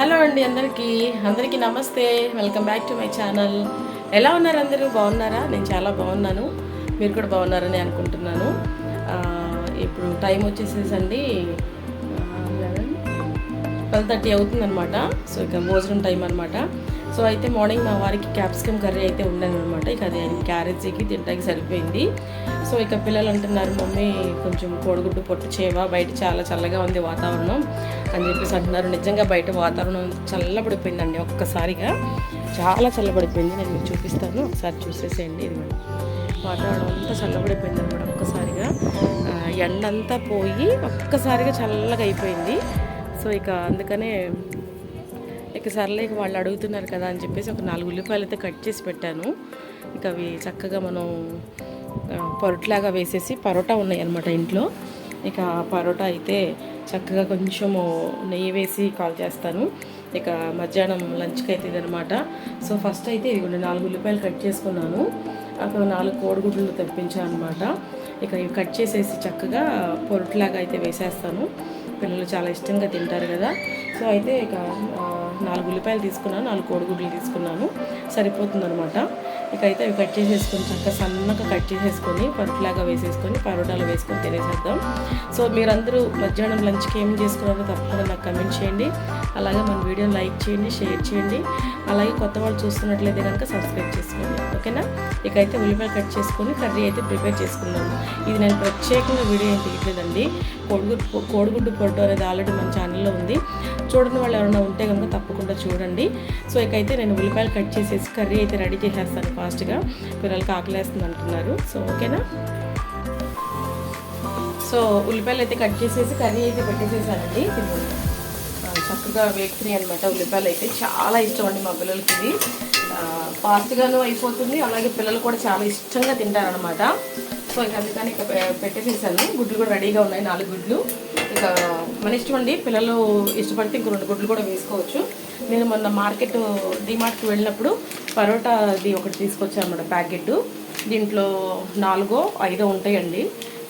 Hello అండి అందరికీ. అందరికీ నమస్తే. Welcome back to my channel. ఎలా ఉన్నారు అందరూ? బాగున్నారా? నేను చాలా బాగున్నాను. మీరు కూడా బాగున్నారని అనుకుంటున్నాను. ఇప్పుడు టైం వచ్చేసేసండి. ట్వెల్వ్ థర్టీ అవుతుందన్నమాట. సో ఇక భోజనం టైం అనమాట సో అయితే మార్నింగ్ మా వారికి క్యాప్సికమ్ కర్రీ అయితే ఉండను అనమాట ఇక అది క్యారెట్స్కి తింటానికి సరిపోయింది. సో ఇక పిల్లలు అంటున్నారు మమ్మీ కొంచెం కోడిగుడ్డు పొట్టు చేవా బయట చాలా చల్లగా ఉంది వాతావరణం. అని చెప్పేసి అంటున్నారు. నిజంగా బయట వాతావరణం చల్లబడిపోయిందండి ఒక్కసారిగా. చాలా చల్లబడిపోయింది. నేను మీకు చూపిస్తాను. ఒకసారి చూసేసేయండి. ఇది వాతావరణం అంతా చల్లబడిపోయింది అనమాట ఒక్కసారిగా. ఎండంతా పోయి ఒక్కసారిగా చల్లగా అయిపోయింది. సో ఇక అందుకనే ఇక సర్లే ఇక వాళ్ళు అడుగుతున్నారు కదా అని చెప్పేసి ఒక నాలుగు ఉల్లిపాయలు అయితే కట్ చేసి పెట్టాను. ఇక అవి చక్కగా మనం ఆ, వేసేసి పరోటా ఉన్నాయి అనమాట ఇంట్లో. ఇక పరోటా అయితే చక్కగా కొంచెము నెయ్యి వేసి కాల్ చేస్తాను. ఇక మధ్యాహ్నం లంచ్కి అయితే ఇదనమాట సో ఫస్ట్ అయితే ఇదిగోండి నాలుగు ఉల్లిపాయలు కట్ చేసుకున్నాను. అక్కడ నాలుగు కోడిగుడ్లు తెప్పించాను అనమాట ఇక ఇవి కట్ చేసేసి చక్కగా పొరట్లాగా అయితే వేసేస్తాను. పిల్లలు చాలా ఇష్టంగా తింటారు కదా. సో అయితే ఇక నాలుగు ఉల్లిపాయలు తీసుకున్నాను నాలుగు కోడిగుడ్లు తీసుకున్నాను. సరిపోతుందనమాట ఇక అయితే అవి కట్ చేసేసుకొని చక్కగా సన్నగా కట్ చేసేసుకొని పరుట్లాగా వేసేసుకొని పరోటాలు వేసుకొని తినేసేద్దాం. సో మీరందరూ మధ్యాహ్నం లంచ్కి ఏం చేసుకున్నారో తప్పకుండా నాకు కమెంట్ చేయండి. అలాగే మన వీడియోని లైక్ చేయండి షేర్ చేయండి. అలాగే కొత్త వాళ్ళు చూస్తున్నట్లయితే కనుక సబ్స్క్రైబ్ చేసుకోండి. ఓకేనా? ఇక అయితే ఉల్లిపాయలు కట్ చేసుకొని కర్రీ అయితే ప్రిపేర్ చేసుకున్నాము ఇది నేను ప్రత్యేకంగా వీడియో ఏం తీయట్లేదండి. కోడిగుడ్డు కోడిగుడ్డు పొట్టు అనేది ఆల్రెడీ మన ఛానల్లో ఉంది. చూడని వాళ్ళు ఎవరైనా ఉంటే కనుక తప్పకుండా చూడండి. సో ఇకైతే నేను ఉల్లిపాయలు కట్ చేసేసి కర్రీ అయితే రెడీ చేసేస్తాను ఫాస్ట్గా. పిల్లలకి ఆకలేస్తుంది అంటున్నారు. సో ఓకేనా? సో ఉల్లిపాయలు అయితే కట్ చేసేసి కర్రీ అయితే పెట్టేసేసానండి. చక్కగా వేగుతున్నాయి అనమాట ఉల్లిపాయలు అయితే. చాలా ఇష్టం అండి మా పిల్లలకి ఇది. ఫాస్ట్గాను అయిపోతుంది. అలాగే పిల్లలు కూడా చాలా ఇష్టంగా తింటారనమాట సో ఇక అందుకని ఇక పెట్టేసేసాను. గుడ్లు కూడా రెడీగా ఉన్నాయి నాలుగు గుడ్లు. ఇక మన ఇష్టం అండి. పిల్లలు ఇష్టపడితే ఇంకో రెండు గుడ్లు కూడా వేసుకోవచ్చు. నేను మొన్న మార్కెట్ డిమార్ట్కి వెళ్ళినప్పుడు పరోటాది ఒకటి తీసుకొచ్చాను అన్నమాట ప్యాకెట్. దీంట్లో నాలుగో ఐదో ఉంటాయండి.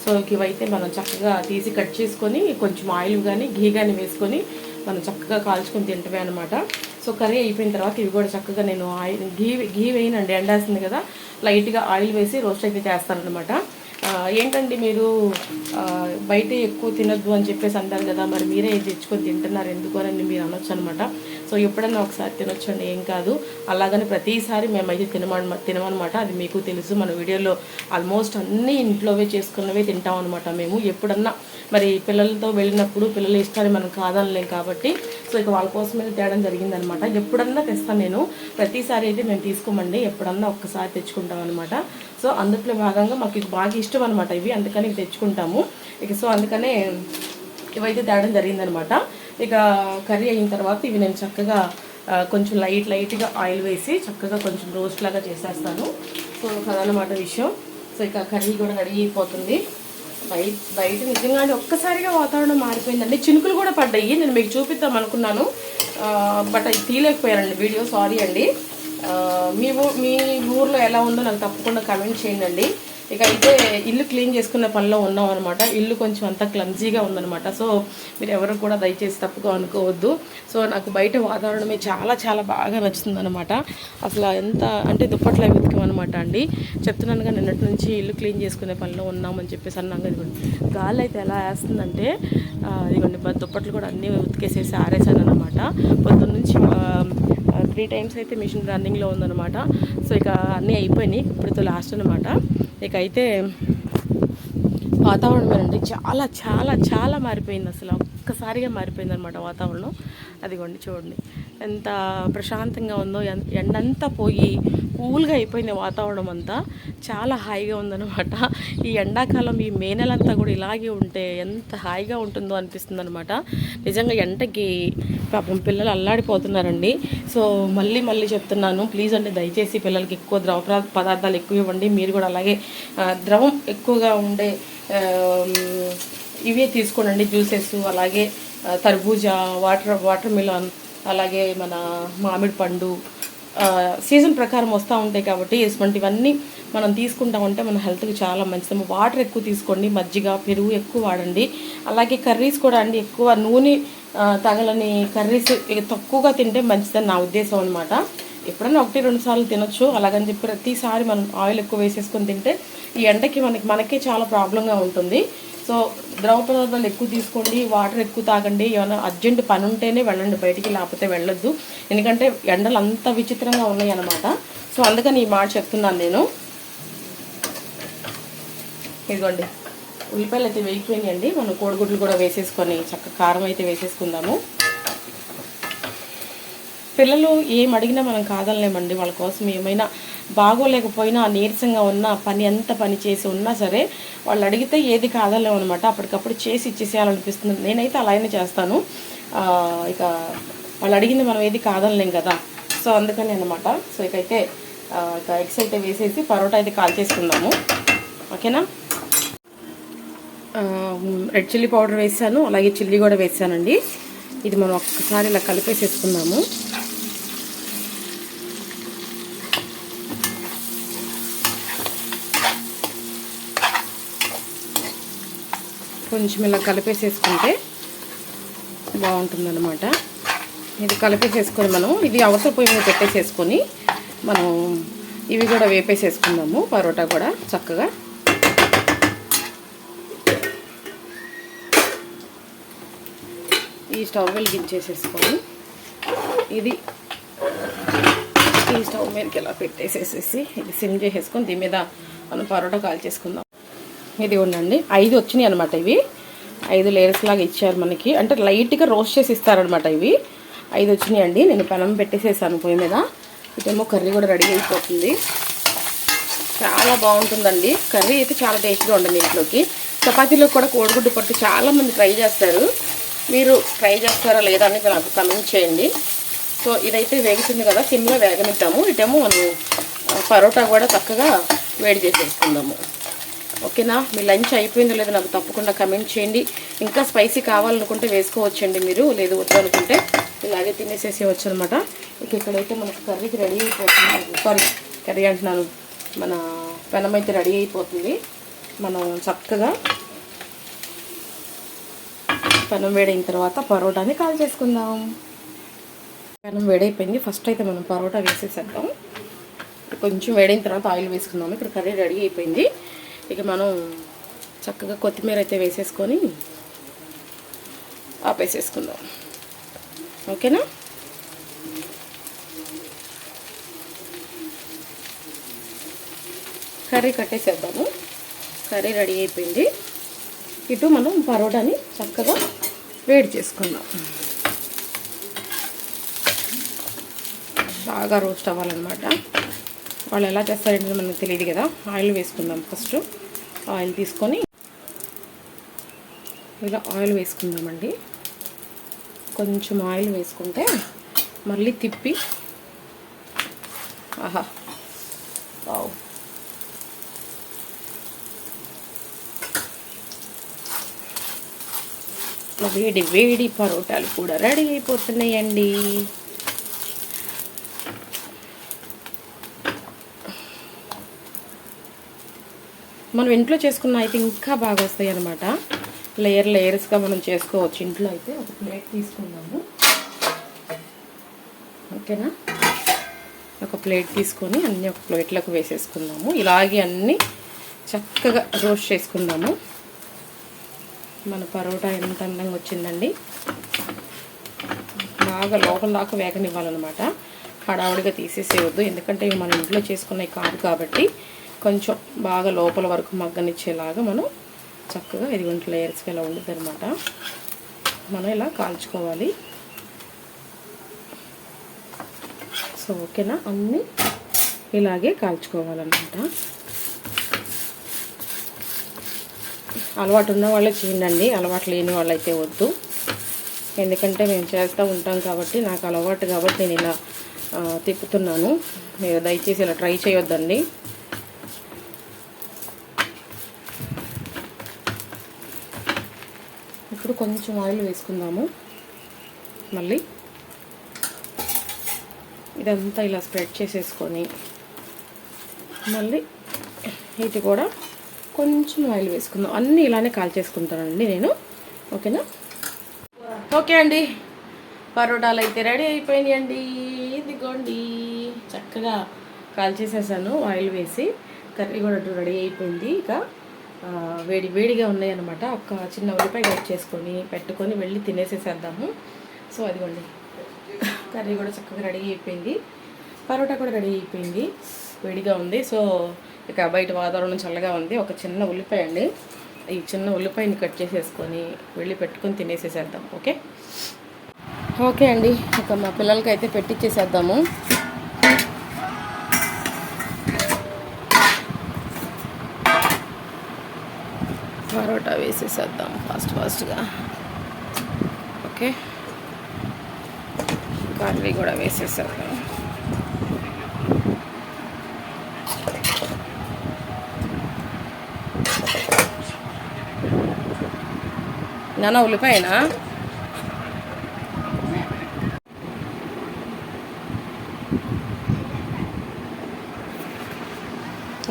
సో ఇవైతే మనం చక్కగా తీసి కట్ చేసుకొని కొంచెం ఆయిల్ కానీ ఘీ కానీ వేసుకొని మనం చక్కగా కాల్చుకొని తింటమే అనమాట సో కర్రీ అయిపోయిన తర్వాత ఇవి కూడా చక్కగా నేను ఆయిల్ ఘీ ఘీ వేయనండి. ఎండాల్సింది కదా. లైట్గా ఆయిల్ వేసి రోస్ట్ అయితే చేస్తానమాట ఏంటండి మీరు బయట ఎక్కువ తినొద్దు అని చెప్పేసి అంటారు కదా మరి మీరే ఇది తెచ్చుకొని తింటున్నారు ఎందుకు అని మీరు అనొచ్చు అనమాట సో ఎప్పుడన్నా ఒకసారి తినొచ్చండి ఏం కాదు. అలాగని ప్రతిసారి మేమైతే తినమన తినమనమాట అది మీకు తెలుసు మన వీడియోలో ఆల్మోస్ట్ అన్నీ ఇంట్లోవే చేసుకున్నవే తింటాం అనమాట మేము. ఎప్పుడన్నా మరి పిల్లలతో వెళ్ళినప్పుడు పిల్లల ఇష్టాన్ని మనం కాదనలేం కాబట్టి సో ఇక వాళ్ళ కోసమే తేడం జరిగిందనమాట. ఎప్పుడన్నా తెస్తాను నేను. ప్రతిసారి అయితే మేము తీసుకోమండి. ఎప్పుడన్నా ఒక్కసారి తెచ్చుకుంటాం అనమాట. సో అందుట్లో భాగంగా మాకు ఇది బాగా ఇష్టం అనమాట ఇవి. అందుకని ఇవి తెచ్చుకుంటాము. ఇక సో అందుకనే ఇవైతే తేడం జరిగిందనమాట. ఇక కర్రీ అయిన తర్వాత ఇవి నేను చక్కగా కొంచెం లైట్ లైట్గా ఆయిల్ వేసి చక్కగా కొంచెం రోస్ట్ లాగా చేసేస్తాను. సో అదనమాట విషయం. సో ఇక కర్రీ కూడా రెడీ అయిపోతుంది. బయట బయట నిజంగానే ఒక్కసారిగా వాతావరణం మారిపోయిందండి. చినుకులు కూడా పడ్డాయి. నేను మీకు చూపిద్దాం అనుకున్నాను. బట్ అది తీయలేకపోయానండి వీడియో. సారీ అండి. మీ మీ ఊర్లో ఎలా ఉందో నాకు తప్పకుండా కమెంట్ చేయండి. ఇక అయితే ఇల్లు క్లీన్ చేసుకునే పనిలో ఉన్నాం అనమాట ఇల్లు కొంచెం అంత క్లమ్జీగా ఉందనమాట సో మీరు ఎవరు కూడా దయచేసి తప్పుగా అనుకోవద్దు. సో నాకు బయట వాతావరణమే చాలా చాలా బాగా నచ్చుతుందనమాట అసలు ఎంత అంటే దుప్పట్ల అవి అండి. చెప్తున్నానుగా నిన్నటి నుంచి ఇల్లు క్లీన్ చేసుకునే పనిలో ఉన్నామని చెప్పేసి అన్నాం ఇదిగోండి. గాలి అయితే ఎలా వేస్తుందంటే ఇదిగోండి దుప్పట్లు కూడా అన్నీ ఉతికేసేసి ఆరేసాను అనమాట పొద్దున్న నుంచి త్రీ టైమ్స్ అయితే మిషన్ రన్నింగ్లో ఉందనమాట సో ఇక అన్నీ అయిపోయినాయి ఇప్పుడుతో లాస్ట్ అనమాట ఇక అయితే వాతావరణం అండి చాలా చాలా చాలా మారిపోయింది. అసలు ఒక్కసారిగా మారిపోయింది అనమాట వాతావరణం. అదిగోండి చూడండి. ఎంత ప్రశాంతంగా ఉందో ఎన్- ఎండంతా పోయి కూల్గా అయిపోయింది వాతావరణం అంతా చాలా హాయిగా ఉందన్నమాట. ఈ ఎండాకాలం ఈ మే నెలంతా కూడా ఇలాగే ఉంటే ఎంత హాయిగా ఉంటుందో అనిపిస్తుంది అనమాట నిజంగా ఎండకి పాపం పిల్లలు అల్లాడిపోతున్నారండి. సో మళ్ళీ మళ్ళీ చెప్తున్నాను ప్లీజ్ అండి దయచేసి పిల్లలకి ఎక్కువ ద్రవ పదార్థాలు ఎక్కువ ఇవ్వండి. మీరు కూడా అలాగే ద్రవం ఎక్కువగా ఉండే ఇవే తీసుకోండి జ్యూసెస్ అలాగే ఆ, తర్బూజా వాటర్ వాటర్ మిలాన్ అలాగే మన మామిడి పండు సీజన్ ప్రకారం వస్తూ ఉంటాయి కాబట్టి ఇటువంటివన్నీ మనం తీసుకుంటామంటే మన హెల్త్కి చాలా మంచిది. వాటర్ ఎక్కువ తీసుకోండి మజ్జిగ పెరుగు ఎక్కువ వాడండి. అలాగే కర్రీస్ కూడా అండి ఎక్కువ నూనె తగలని కర్రీస్ తక్కువగా తింటే మంచిదని నా ఉద్దేశం అనమాట ఎప్పుడైనా ఒకటి రెండు సార్లు తినొచ్చు. అలాగని చెప్పి ప్రతిసారి మనం ఆయిల్ ఎక్కువ వేసేసుకొని తింటే ఈ ఎండకి మనకి మనకే చాలా ప్రాబ్లంగా ఉంటుంది. సో ద్రవ పదార్థాలు ఎక్కువ తీసుకోండి వాటర్ ఎక్కువ తాగండి ఏమైనా అర్జెంట్ పని ఉంటేనే వెళ్ళండి బయటికి లేకపోతే వెళ్ళొద్దు. ఎందుకంటే ఎండలు అంత విచిత్రంగా ఉన్నాయి అనమాట సో అందుకని ఈ మాట చెప్తున్నాను నేను. ఇదిగోండి. ఉల్లిపాయలు అయితే వేగిపోయినాయండి. మనం కోడిగుడ్లు కూడా వేసేసుకొని చక్క కారం అయితే వేసేసుకుందాము. పిల్లలు ఏం అడిగినా మనం కాదనలేమండి. వాళ్ళ కోసం ఏమైనా బాగోలేకపోయినా నీరసంగా ఉన్నా పని ఎంత పని చేసి ఉన్నా సరే వాళ్ళు అడిగితే ఏది కాదలేము అనమాట అప్పటికప్పుడు చేసి ఇచ్చేసేయాలనిపిస్తుంది. నేనైతే అలానే చేస్తాను. ఇక వాళ్ళు అడిగింది మనం ఏది కాదనలేం కదా. సో అందుకని అనమాట సో ఇకైతే ఇక ఎగ్స్ అయితే వేసేసి పరోటా అయితే కాల్ చేసుకుందాము. ఓకేనా? రెడ్ చిల్లీ పౌడర్ వేసాను. అలాగే చిల్లీ కూడా వేసానండి. ఇది మనం ఒక్కసారి ఇలా కలిపేసేసుకుందాము. కొంచెం ఇలా కలిపేసేసుకుంటే బాగుంటుందన్నమాట. ఇది కలిపేసేసుకొని మనం ఇది అవసర పొయ్యి మీద పెట్టేసేసుకొని మనం ఇవి కూడా వేపేసేసుకుందాము పరోటా కూడా చక్కగా. ఈ స్టవ్ వెలిగించేసేసుకొని ఇది ఈ స్టవ్ మీదకి ఇలా పెట్టేసేసేసి ఇది సిమ్ చేసేసుకొని దీని మీద మనం పరోటా కాల్ చేసుకుందాం. ఇది ఉండండి ఐదు వచ్చినాయి అనమాట ఇవి. ఐదు లేయర్స్ లాగా ఇచ్చారు మనకి. అంటే లైట్గా రోస్ట్ చేసి ఇస్తారనమాట ఇవి. ఐదు వచ్చినాయి అండి నేను పెనం పెట్టేసేసాను పొయ్యి మీద. ఇటేమో కర్రీ కూడా రెడీ అయిపోతుంది. చాలా బాగుంటుందండి. కర్రీ అయితే చాలా టేస్ట్గా ఉంటుంది ఇంట్లోకి. చపాతీలో కూడా కోడిగుడ్డు పట్టు చాలామంది ట్రై చేస్తారు. మీరు ట్రై చేస్తారా లేదా అని నాకు కమెంట్ చేయండి. సో ఇదైతే వేగుతుంది కదా సిమ్లో వేగనిద్దాము. ఇటేమో మనం పరోటా కూడా చక్కగా వేడి చేసేసుకుందాము. ఓకేనా? మీ లంచ్ అయిపోయిందో లేదో నాకు తప్పకుండా కమెంట్ చేయండి. ఇంకా స్పైసీ కావాలనుకుంటే వేసుకోవచ్చండి మీరు లేదు వద్దనుకుంటే ఇలాగే తినేసేసేయచ్చు అనమాట ఇక ఇక్కడైతే మనకు కర్రీకి రెడీ అయిపోతుంది సారీ కర్రీ అంటున్నాను. మన పెనం అయితే రెడీ అయిపోతుంది. మనం చక్కగా పెనం వేడైన తర్వాత పరోటాని కాల్ చేసుకుందాం. పెనం వేడైపోయింది. ఫస్ట్ అయితే మనం పరోటా వేసేసేద్దాం. కొంచెం వేడైన తర్వాత ఆయిల్ వేసుకుందాం. ఇక్కడ కర్రీ రెడీ అయిపోయింది. ఇక మనం చక్కగా కొత్తిమీర అయితే వేసేసుకొని ఆపేసేసుకుందాం. ఓకేనా? కర్రీ కట్టేసేద్దాము. కర్రీ రెడీ అయిపోయింది. ఇటు మనం పరోటాని చక్కగా వేడి చేసుకుందాం. బాగా రోస్ట్ అవ్వాలన్నమాట. వాళ్ళు ఎలా చేస్తారంటే మనకు తెలియదు కదా. ఆయిల్ వేసుకుందాం ఫస్ట్. ఆయిల్ తీసుకొని ఇలా ఆయిల్ వేసుకుందామండి. కొంచెం ఆయిల్ వేసుకుంటే మళ్ళీ తిప్పి ఆహా వావ్. వేడి వేడి పరోటాలు కూడా రెడీ అయిపోతున్నాయండి. మనం ఇంట్లో చేసుకున్న అయితే ఇంకా బాగా వస్తాయి అనమాట లేయర్ లేయర్స్గా మనం చేసుకోవచ్చు. ఇంట్లో అయితే ఒక ప్లేట్ తీసుకుందాము. ఓకేనా? ఒక ప్లేట్ తీసుకొని అన్నీ ఒక ప్లేట్లోకి వేసేసుకుందాము. ఇలాగే అన్నీ చక్కగా రోస్ట్ చేసుకుందాము. మన పరోటా ఎంత అందంగా వచ్చిందండి. బాగా లోపల దాకా వేగనివ్వాలన్నమాట. హడావుడిగా తీసేసేయవద్దు ఎందుకంటే ఇవి మన ఇంట్లో చేసుకున్నవి కాదు కాబట్టి కొంచెం బాగా లోపల వరకు మగ్గనిచ్చేలాగా మనం చక్కగా ఇది లేయర్స్కి ఇలా ఉండదు అనమాట మనం ఇలా కాల్చుకోవాలి. సో ఓకేనా అన్నీ ఇలాగే కాల్చుకోవాలన్నమాట. అలవాటు ఉన్న వాళ్ళే చేయండి అలవాటు లేని వాళ్ళైతే వద్దు. ఎందుకంటే మేము చేస్తూ ఉంటాం కాబట్టి నాకు అలవాటు కాబట్టి నేను ఇలా తిప్పుతున్నాను. మీరు దయచేసి ఇలా ట్రై చేయొద్దండి ఇప్పుడు కొంచెం ఆయిల్ వేసుకుందాము. మళ్ళీ ఇదంతా ఇలా స్ప్రెడ్ చేసేసుకొని మళ్ళీ ఇది కూడా కొంచెం ఆయిల్ వేసుకుందాం. అన్నీ ఇలానే కాల్ చేసుకుంటానండి నేను. ఓకేనా? ఓకే అండి. పరోటాలు అయితే రెడీ అయిపోయినాయండి ఇదిగోండి. చక్కగా కాల్ చేసేసాను ఆయిల్ వేసి. కర్రీ కూడా రెడీ అయిపోయింది ఇక. వేడి వేడిగా ఉన్నాయన్నమాట. ఒక చిన్న ఉల్లిపాయ కట్ చేసుకొని పెట్టుకొని వెళ్ళి తినేసేసేద్దాము. సో అదిగోండి. కర్రీ కూడా చక్కగా రెడీ అయిపోయింది. పరోటా కూడా రెడీ అయిపోయింది. వేడిగా ఉంది. సో ఇక బయట వాతావరణం చల్లగా ఉంది. ఒక చిన్న ఉల్లిపాయ అండి. ఈ చిన్న ఉల్లిపాయని కట్ చేసేసుకొని వెళ్ళి పెట్టుకొని తినేసేసేద్దాం. ఓకే? ఓకే అండి. ఇక మా పిల్లలకి అయితే పెట్టించేసేద్దాము పరోటా వేసేసేద్దాం ఫాస్ట్ ఫాస్ట్గా. ఓకే. కర్రీ కూడా వేసేసేద్దాం. నాన్న ఉల్లిపాయనా?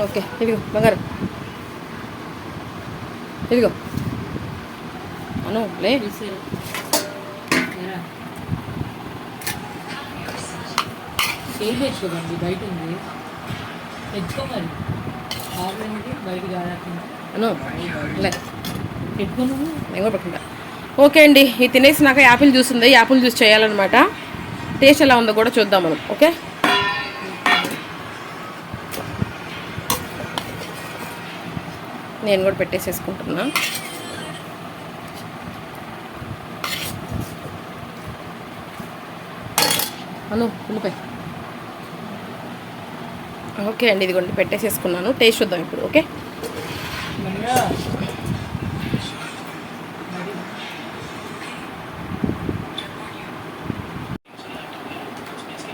ఓకే ఇది బంగారు. ఇదిగో. అను లే. ఏం తెచ్చుకోదండి బయట ఉంది. తెచ్చుకో మరి ఆర్డర్ బయట కాకుండా అను లే. పెట్టుకుని నేను కూడా పట్టుకుంటా. ఓకే అండి ఇది తినేసినాక యాపిల్ జ్యూస్ ఉంది యాపిల్ జ్యూస్ చేయాలన్నమాట. టేస్ట్ ఎలా ఉందో కూడా చూద్దాం మనం ఓకే? నేను కూడా పెట్టేసేసుకుంటున్నా. అను ఉల్లిపాయ. ఓకే అండి ఇదిగోండి పెట్టేసేసుకున్నాను. టేస్ట్ చూద్దాం ఇప్పుడు ఓకే?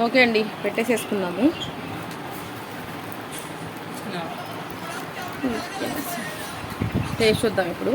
ఓకే అండి పెట్టేసేసుకున్నాము. టేస్ట్ చూద్దాం ఇప్పుడు.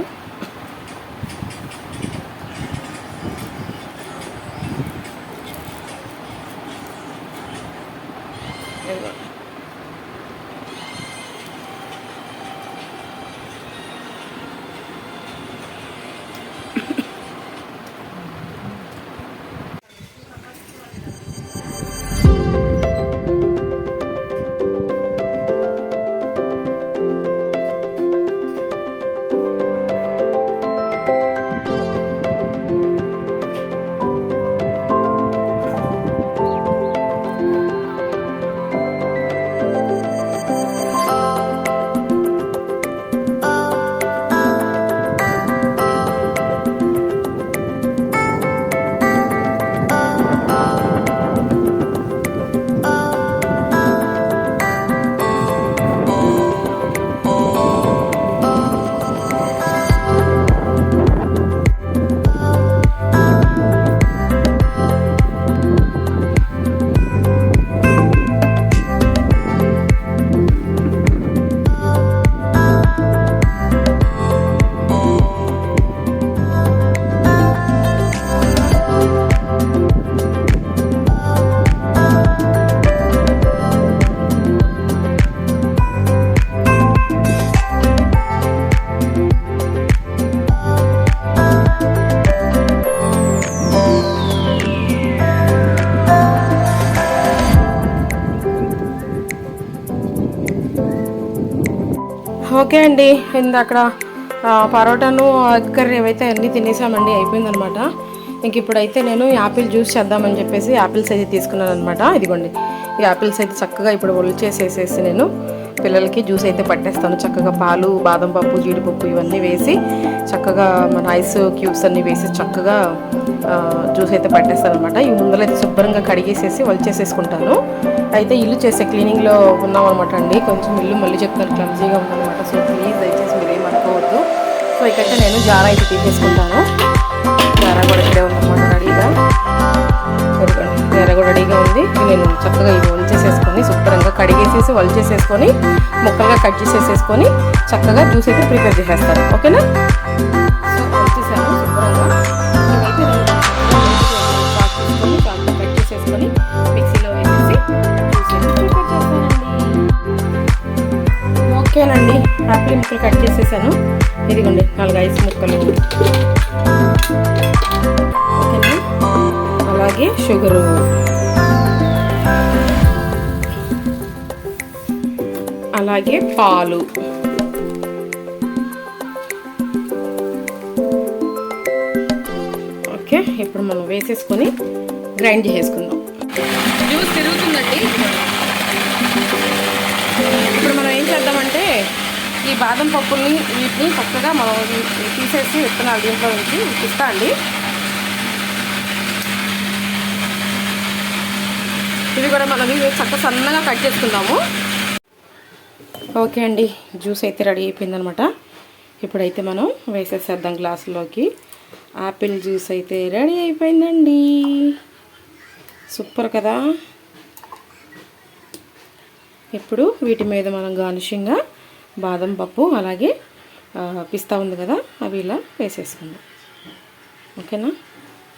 ఓకే అండి. ఇందాక అక్కడ పరోటాను ఎగ్ కర్రీ ఏవైతే అన్నీ తినేసామండి. అయిపోయిందనమాట. ఇంక ఇప్పుడైతే నేను యాపిల్ జ్యూస్ చేద్దామని చెప్పేసి యాపిల్స్ అయితే తీసుకున్నాను అనమాట ఇదిగోండి. ఈ యాపిల్స్ అయితే చక్కగా ఇప్పుడు ఒలిచేసేసేసి నేను పిల్లలకి జ్యూస్ అయితే పట్టేస్తాను. చక్కగా పాలు బాదం పప్పు జీడిపప్పు ఇవన్నీ వేసి చక్కగా మన ఐస్ క్యూబ్స్ అన్నీ వేసి చక్కగా జ్యూస్ అయితే పట్టేస్తాను అనమాట ఈ అయితే శుభ్రంగా కడిగేసేసి వలిచేసేసుకుంటాను. అయితే ఇల్లు చేసే క్లీనింగ్లో ఉన్నాం అనమాట అండి. కొంచెం ఇల్లు మళ్ళీ చెప్తాను. క్లమ్జీగా ఉందన్నమాట. సో ప్లీజ్ దయచేసి మీరు ఏం అనుకోవద్దు. సో ఇకైతే నేను జారా అయితే తీసేసుకుంటాను. జారా కూడా ఇక్కడే ఉందన్నమాట. రెడీగా ఉంది నేను చక్కగా ఇవి వలిచేసేసుకొని శుభ్రంగా కడిగేసేసి వలిచేసేసుకొని ముక్కలుగా కట్ చేసేసుకొని చక్కగా జ్యూస్ అయితే ప్రిపేర్ చేసేస్తాను ఓకేనా సో వచ్చేసాను మిక్సీలో ఓకేనండి యాపిల్ ముక్కలు కట్ చేసేసాను ఇదిగోండి నాలుగు ఐస్ ముక్కలు ఓకేనా అలాగే షుగరు అలాగే పాలు. ఓకే ఇప్పుడు మనం వేసేసుకొని గ్రైండ్ చేసుకుందాం జ్యూస్ తిరుగుతుందండి. ఇప్పుడు మనం ఏం చేద్దామంటే ఈ బాదం పప్పుల్ని వీటిని చక్కగా మనం తీసేసి విత్తనాలు దీంట్లో ఉంచి ఇస్తా అండి. ఇది కూడా మనం చక్క సన్నగా కట్ చేసుకుందాము. ఓకే అండి జ్యూస్ అయితే రెడీ అయిపోయిందనమాట. ఇప్పుడైతే మనం వేసేసేద్దాం గ్లాసులోకి. ఆపిల్ జ్యూస్ అయితే రెడీ అయిపోయిందండి. సూపర్ కదా? ఇప్పుడు వీటి మీద మనం గార్నిషింగ్గా బాదం పప్పు అలాగే పిస్తా ఉంది కదా అవి ఇలా వేసేసుకుందాం. ఓకేనా?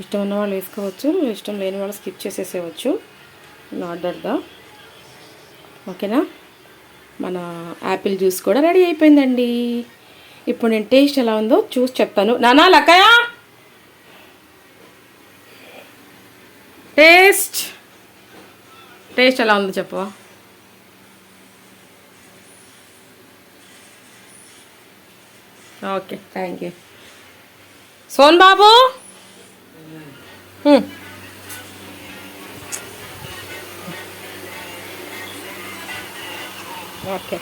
ఇష్టం ఉన్న వాళ్ళు వేసుకోవచ్చు ఇష్టం లేని వాళ్ళు స్కిప్ చేసేసేయచ్చు నాట్ దా ఓకేనా? మన యాపిల్ జ్యూస్ కూడా రెడీ అయిపోయిందండి. ఇప్పుడు నేను టేస్ట్ ఎలా ఉందో చూసి చెప్తాను. నానా లక్కయా టేస్ట్! టేస్ట్ ఎలా ఉందో చెప్పవా ఓకే థ్యాంక్ యూ సోన్ బాబు! ఓకే.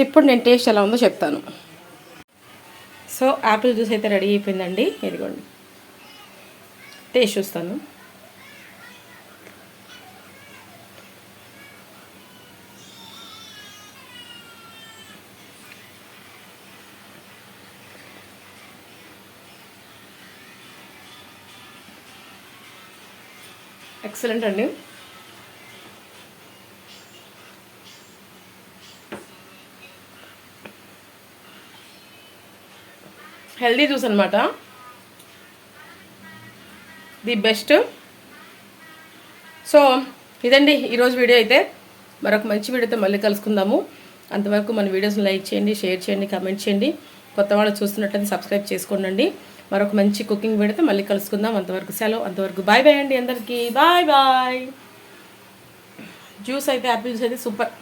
ఇప్పుడు నేను టేస్ట్ ఎలా ఉందో చెప్తాను. సో యాపిల్ జ్యూస్ అయితే రెడీ అయిపోయిందండి. ఇదిగోండి. టేస్ట్ చూస్తాను. ఎక్సలెంట్ అండి. హెల్దీ జ్యూస్ అనమాట ది బెస్ట్ సో ఇదండి ఈరోజు వీడియో అయితే. మరొక మంచి వీడియోతో మళ్ళీ కలుసుకుందాము. అంతవరకు మన వీడియోస్ని లైక్ చేయండి షేర్ చేయండి కామెంట్ చేయండి. కొత్త వాళ్ళు చూస్తున్నట్లయితే సబ్స్క్రైబ్ చేసుకోండి మరొక మంచి కుకింగ్ పెడితే మళ్ళీ కలుసుకుందాం. అంతవరకు సెలవు. అంతవరకు బాయ్ బాయ్ అండి అందరికీ. బాయ్ బాయ్ జ్యూస్ అయితే యాపిల్ జ్యూస్ అయితే సూపర్